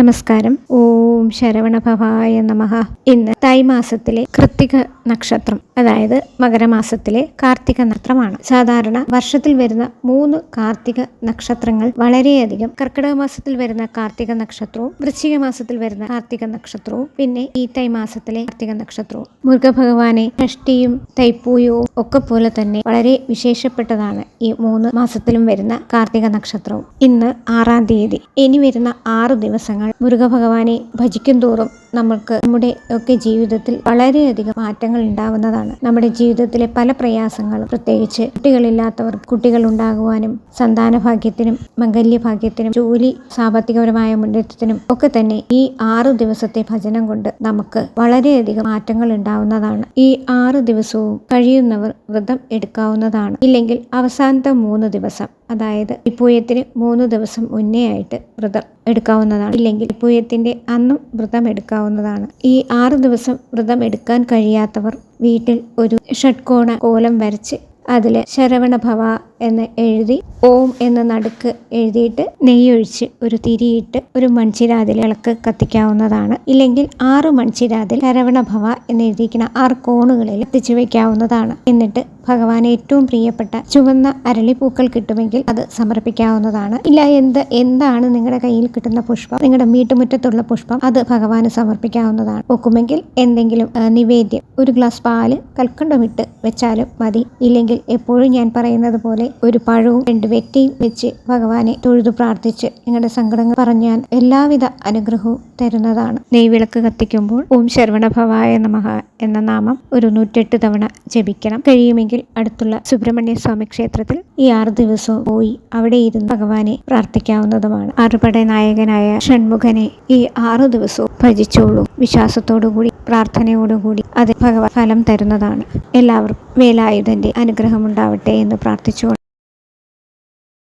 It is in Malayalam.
നമസ്കാരം. ഓം ശരവണ ഭവായ നമഃ. ഇന്ന് തൈ മാസത്തിലെ കൃത്തിക നക്ഷത്രം അതായത് മകരമാസത്തിലെ കാർത്തിക നക്ഷത്രമാണ്. സാധാരണ വർഷത്തിൽ വരുന്ന മൂന്ന് കാർത്തിക നക്ഷത്രങ്ങൾ വളരെയധികം കർക്കിടക മാസത്തിൽ വരുന്ന കാർത്തിക നക്ഷത്രവും വൃശ്ചിക മാസത്തിൽ വരുന്ന കാർത്തിക നക്ഷത്രവും പിന്നെ ഈ തൈ മാസത്തിലെ കാർത്തിക നക്ഷത്രവും. മുരുകഭഗവാനെ ഷഷ്ടിയും തൈപ്പൂയവും ഒക്കെ പോലെ തന്നെ വളരെ വിശേഷപ്പെട്ടതാണ് ഈ മൂന്ന് മാസത്തിലും വരുന്ന കാർത്തിക നക്ഷത്രവും. ഇന്ന് ആറാം തീയതി. ഇനി വരുന്ന ആറു ദിവസങ്ങൾ മുരുകഭഗവാനെ ഭജിക്കും തോറും നമ്മൾക്ക് നമ്മുടെ ഒക്കെ ജീവിതത്തിൽ വളരെയധികം മാറ്റങ്ങൾ ഉണ്ടാവുന്നതാണ്. നമ്മുടെ ജീവിതത്തിലെ പല പ്രയാസങ്ങളും പ്രത്യേകിച്ച് കുട്ടികളില്ലാത്തവർക്ക് കുട്ടികൾ ഉണ്ടാകുവാനും സന്താന ഭാഗ്യത്തിനും മംഗല്യഭാഗ്യത്തിനും ജോലി സാമ്പത്തികപരമായ മുന്നേറ്റത്തിനും ഒക്കെ തന്നെ ഈ ആറു ദിവസത്തെ ഭജനം കൊണ്ട് നമുക്ക് വളരെയധികം മാറ്റങ്ങൾ ഉണ്ടാവുന്നതാണ്. ഈ ആറ് ദിവസവും കഴിയുന്നവർ വ്രതം എടുക്കാവുന്നതാണ്. ഇല്ലെങ്കിൽ അവസാനത്തെ മൂന്ന് ദിവസം അതായത് ഇപ്പൂയത്തിന് മൂന്ന് ദിവസം മുന്നേ ആയിട്ട് വ്രതം എടുക്കാവുന്നതാണ്. ഇല്ലെങ്കിൽ ഇപ്പൂയത്തിന്റെ അന്നും വ്രതം എടുക്കാവുന്നതാണ് ഈ ആറ് ദിവസം വ്രതം എടുക്കാൻ കഴിയാത്തവർ വീട്ടിൽ ഒരു ഷഡ്കോണ കോലം വരച്ച് അതിൽ ശരവണ ഭവ എന്ന് എഴുതി ഓം എന്ന നടുക്ക് എഴുതിയിട്ട് നെയ്യൊഴിച്ച് ഒരു തിരിയിട്ട് ഒരു മൺചിരാതിൽ ഇളക്ക് കത്തിക്കാവുന്നതാണ്. ഇല്ലെങ്കിൽ ആറ് മൺചിരാതിൽ കരവണ ഭവ എന്ന് എഴുതിയിരിക്കുന്ന ആറ് കോണുകളിൽ എത്തിച്ചു വയ്ക്കാവുന്നതാണ്. എന്നിട്ട് ഭഗവാൻ ഏറ്റവും പ്രിയപ്പെട്ട ചുവന്ന അരളിപ്പൂക്കൾ കിട്ടുമെങ്കിൽ അത് സമർപ്പിക്കാവുന്നതാണ്. ഇല്ല എന്ത് എന്താണ് നിങ്ങളുടെ കയ്യിൽ കിട്ടുന്ന പുഷ്പം? നിങ്ങളുടെ വീട്ടുമുറ്റത്തുള്ള പുഷ്പം അത് ഭഗവാന് സമർപ്പിക്കാവുന്നതാണ്. ഒക്കുമെങ്കിൽ എന്തെങ്കിലും നിവേദ്യം. ഒരു ഗ്ലാസ് പാൽ കൽക്കണ്ടമിട്ട് വെച്ചാലും മതി. ഇല്ലെങ്കിൽ എപ്പോഴും ഞാൻ പറയുന്നത് പോലെ ഒരു പഴവും രണ്ട് വെറ്റിയും വെച്ച് ഭഗവാനെ തൊഴുതു പ്രാർത്ഥിച്ച് നിങ്ങളുടെ സങ്കടങ്ങൾ പറഞ്ഞാൽ എല്ലാവിധ അനുഗ്രഹവും തരുന്നതാണ്. നെയ്വിളക്ക് കത്തിക്കുമ്പോൾ ഓം ശരവണഭവായ നമഹ എന്ന നാമം ഒരു നൂറ്റെട്ട് തവണ ജപിക്കണം. കഴിയുമെങ്കിൽ അടുത്തുള്ള സുബ്രഹ്മണ്യ സ്വാമി ക്ഷേത്രത്തിൽ ഈ ആറ് ദിവസവും പോയി അവിടെ ഇരുന്ന് ഭഗവാനെ പ്രാർത്ഥിക്കാവുന്നതുമാണ്. ആറുപട നായകനായ ഷൺമുഖനെ ഈ ആറു ദിവസവും ഭജിച്ചോളൂ. വിശ്വാസത്തോടുകൂടി പ്രാർത്ഥനയോടുകൂടി അത് ഭഗവാൻ ഫലം തരുന്നതാണ്. എല്ലാവർക്കും വേലായുധന്റെ അനുഗ്രഹം ഉണ്ടാവട്ടെ എന്ന് പ്രാർത്ഥിച്ചു